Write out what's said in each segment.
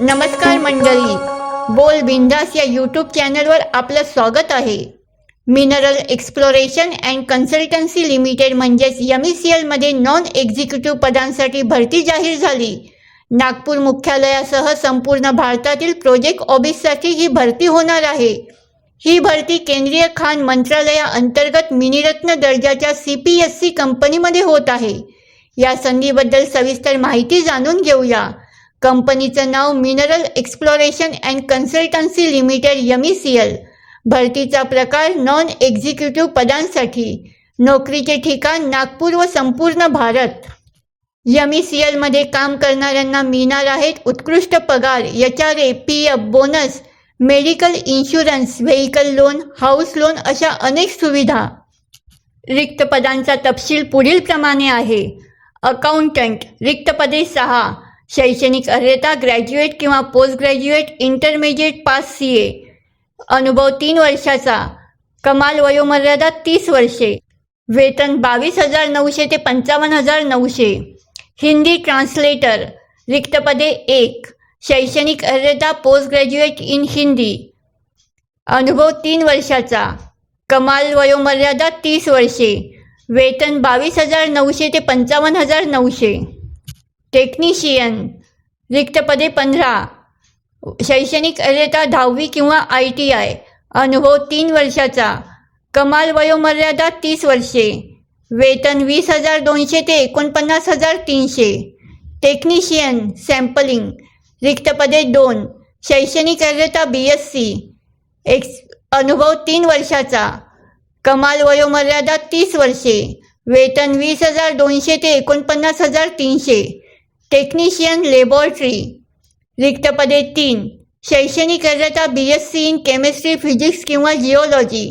नमस्कार मंडळी. बोल बिंदास या यूट्यूब चॅनलवर आपलं स्वागत आहे. Mineral exploration and consultancy limited म्हणजेच एम ई सी एलमध्ये नॉन एक्झिक्युटिव्ह पदांसाठी भरती जाहीर झाली. नागपूर मुख्यालयासह संपूर्ण भारतातील प्रोजेक्ट ऑफिससाठी ही भरती होणार आहे. ही भरती केंद्रीय खाण मंत्रालयाअंतर्गत मिनिरत्न दर्जाच्या सी पी एस सी कंपनीमध्ये होत आहे. या संधीबद्दल सविस्तर माहिती जाणून घेऊया. कंपनीचं नाव mineral exploration and consultancy limited M C भरतीचा प्रकार नॉन एक्झिक्युटिव्ह पदांसाठी. नोकरीचे ठिकाण नागपूर व संपूर्ण भारत. एम सी काम करणाऱ्यांना मिळणार आहेत उत्कृष्ट पगार H R A P F bonus medical insurance vehicle loan house loan अशा अनेक सुविधा. रिक्त पदांचा तपशील पुढील प्रमाणे आहे. अकाउंटंट रिक्त पदे सहा. शैक्षणिक अर्हता ग्रॅज्युएट किंवा post graduate intermediate pass C A अनुभव तीन वर्षाचा. कमाल वयोमर्यादा तीस वर्षे. वेतन बावीस हजार नऊशे ते पंचावन्न हजार नऊशे. हिंदी ट्रान्सलेटर रिक्तपदे एक. शैक्षणिक अर्हता पोस्ट ग्रॅज्युएट इन हिंदी. अनुभव तीन वर्षाचा. कमाल वयोमर्यादा तीस वर्षे. वेतन बावीस हजार नऊशे ते पंचावन्न हजार नऊशे. टेक्निशियन रिक्त पदे पंधरा. शैक्षणिक अर्हता दहावी किंवा आय टी आय अनुभव तीन वर्षाचा. कमाल वयोमर्यादा तीस वर्षे. वेतन वीस हजार दोनशे ते एकोणपन्नास हजार तीनशे. टेक्निशियन सॅम्पलिंग रिक्त पदे दोन. शैक्षणिक अर्हता बी एस सी एक्स अनुभव तीन वर्षाचा. कमाल वयोमर्यादा तीस वर्षे. वेतन वीस हजार दोनशे ते एकोणपन्नास हजार तीनशे. टेक्निशियन लेबॉरेटरी रिक्त पदे तीन. शैक्षणिक अर्जाचा B S C in chemistry physics किंवा जिओलॉजी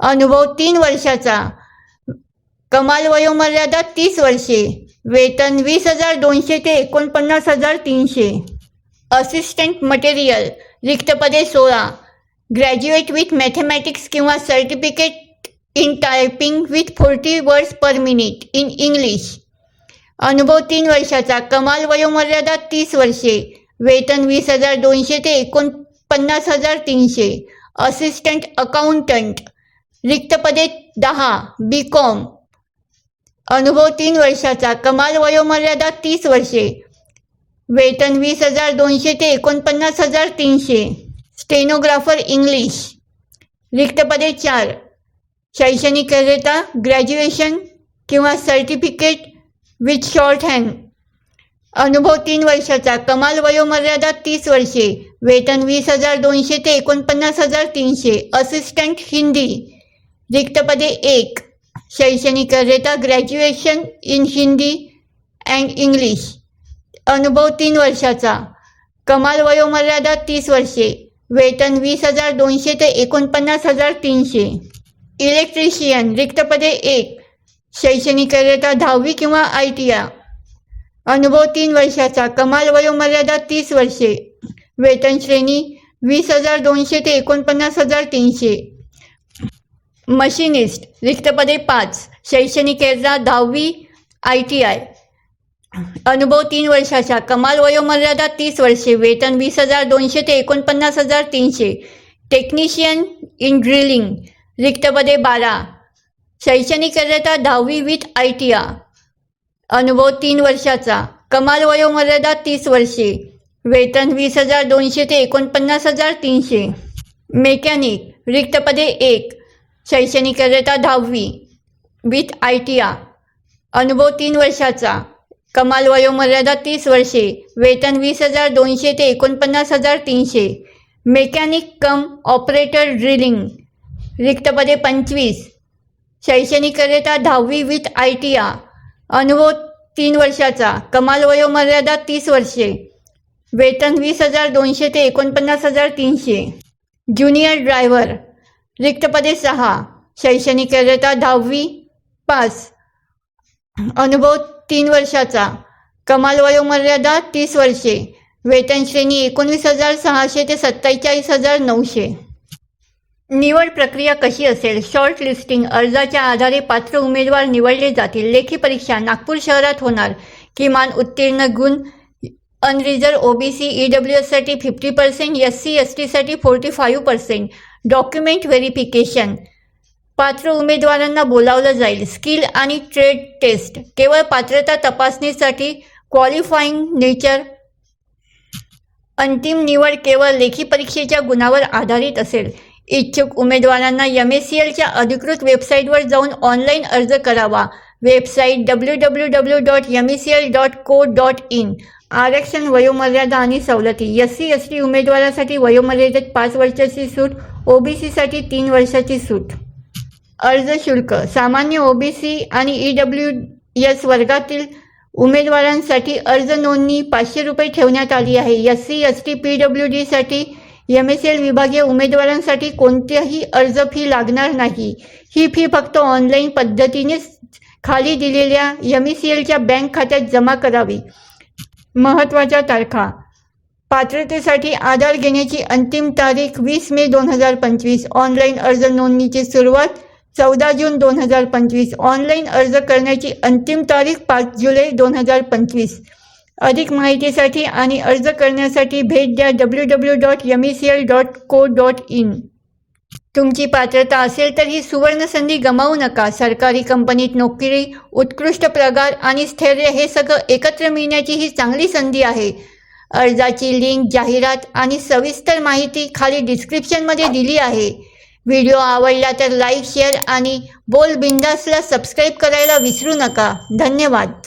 अनुभव तीन वर्षाचा. कमाल वयोमर्यादा तीस वर्षे. वेतन वीस हजार दोनशे ते एकोणपन्नास हजार तीनशे. असिस्टंट मटेरियल रिक्तपदे सोळा. ग्रॅज्युएट विथ मॅथेमॅटिक्स किंवा certificate in typing with forty words per minute in English अनुभव तीन वर्षाचा कमाल वयोमर्यादा तीस वर्षे वेतन वीस हजार दोनशे ते एकोणपन्नास हजार तीनशे असिस्टंट अकाउंटंट रिक्त पदे दहा बी कॉम अनुभव तीन वर्षाचा कमाल वयोमर्यादा तीस वर्षे वेतन वीस हजार दोनशे ते एकोणपन्नास हजार तीनशे. स्टेनोग्राफर इंग्लिश रिक्त पदे चार. शैक्षणिक करिता ग्रॅज्युएशन किंवा सर्टिफिकेट विथ शॉर्ट हँड. अनुभव तीन वर्षाचा. कमाल वयोमर्यादा तीस वर्षे. वेतन वीस हजार दोनशे ते एकोणपन्नास हजार तीनशे. असिस्टंट हिंदी. रिक्तपदे एक. शैक्षणिक अर्हता graduation in Hindi and English अनुभव तीन वर्षाचा. कमाल वयोमर्यादा तीस वर्षे. वेतन वीस हजार दोनशे ते एकोणपन्नास हजार तीनशे. इलेक्ट्रिशियन रिक्तपदे एक. शैक्षणिक दहावी किंवा आय टी आय अनुभव तीन वर्षाचा कमाल वयोमर्यादा तीस वर्षे. वेतन श्रेणी वीस हजार दोनशे ते एकोणपन्नास हजार तीनशे. मशिनिस्ट रिक्तपदे पाच शैक्षणिक दहावी आय टी आय अनुभव तीन वर्षाचा कमाल वयोमर्यादा तीस वर्षे वेतन वीस हजार दोनशे ते एकोणपन्नास हजार तीनशे. टेक्निशियन इन ड्रिलिंग रिक्तपदे बारा. शैक्षणिक दहावी विथ आय टी आय अनुभव तीन वर्षाचा. कमाल वयोमर्यादा तीस वर्षे. वेतन वीस हजार दोनशे ते एकोणपन्नास हजार तीनशे. मेकॅनिक. रिक्तपदे एक. शैक्षणिक दहावी विथ आय टी आय अनुभव तीन वर्षाचा. कमाल वयोमर्यादा तीस वर्षे. वेतन वीस हजार दोनशे ते एकोणपन्नास हजार तीनशे. Mechanic cum operator drilling. रिक्तपदे पंचवीस. शैक्षणिक दहावी विथ आय टी आ अनुभव तीन वर्षाचा. कमाल वयोमर्यादा तीस वर्षे. वेतन वीस हजार दोनशे ते एकोणपन्नास हजार तीनशे. Junior driver. रिक्तपदे सहा. शैक्षणिक दहावी पास. अनुभव तीन वर्षाचा. कमाल वयोमर्यादा तीस वर्षे. वेतन श्रेणी एकोणवीस हजार सहाशे ते सत्तेचाळीस हजार नऊशे. निवड प्रक्रिया कशी असेल? शॉर्ट लिस्टिंग अर्जाच्या आधारे पात्र उमेदवार निवडले जातील. लेखी परीक्षा नागपूर शहरात होणार. किमान उत्तीर्ण गुण unreserved OBC EW एससाठी fifty percent S C S टीसाठी forty five percent document verification पात्र उमेदवारांना बोलावलं जाईल. स्किल आणि ट्रेड टेस्ट केवळ पात्रता तपासणीसाठी क्वालिफाईंग नेचर अंतिम निवड केवळ लेखी परीक्षेच्या गुणावर आधारित असेल. इच्छुक उमेदवारांना एम एस सी एलच्या अधिकृत वेबसाईटवर जाऊन ऑनलाईन अर्ज करावा. Website W W W dot M E C L dot co dot in आरक्षण वयोमर्यादा आणि सवलती. एस सी एस टी उमेदवारासाठी वयोमर्यादेत पाच वर्षाची सूट ओबीसीसाठी तीन वर्षाची सूट. अर्ज शुल्क. सामान्य ओबीसी आणि ई डब्ल्यू एस वर्गातील उमेदवारांसाठी अर्ज नोंदणी पाचशे रुपये ठेवण्यात आली आहे. S C S T P W डीसाठी एम एस एल विभागीय उमेदवारांसाठी कोणत्याही अर्ज फी लागणार नाही. ही फी फक्त ऑनलाईन पद्धतीनेच खाली दिलेल्या एम एस सी एलच्या बँक खात्यात जमा करावी. महत्त्वाच्या तारखा. पात्रतेसाठी आधार घेण्याची अंतिम तारीख वीस मे दोन हजार पंचवीस. ऑनलाईन अर्ज नोंदणीची सुरुवात चौदा जून दोन हजार पंचवीस. ऑनलाईन अर्ज करण्याची अंतिम तारीख पाच जुलै दोन हजार पंचवीस. अधिक माहितीसाठी आणि अर्ज करण्यासाठी भेट द्या W W dot M E C L dot co dot in तुमची पात्रता असेल तर ही सुवर्णसंधी गमावू नका. सरकारी कंपनीत नोकरी उत्कृष्ट पगार आणि स्थैर्य हे सगळं एकत्र मिळण्याची ही चांगली संधी आहे. अर्जाची लिंक जाहिरात आणि सविस्तर माहिती खाली डिस्क्रिप्शनमध्ये दिली आहे. व्हिडिओ आवडला तर लाईक शेअर आणि बोल बिंदासला सबस्क्राईब करायला विसरू नका. धन्यवाद.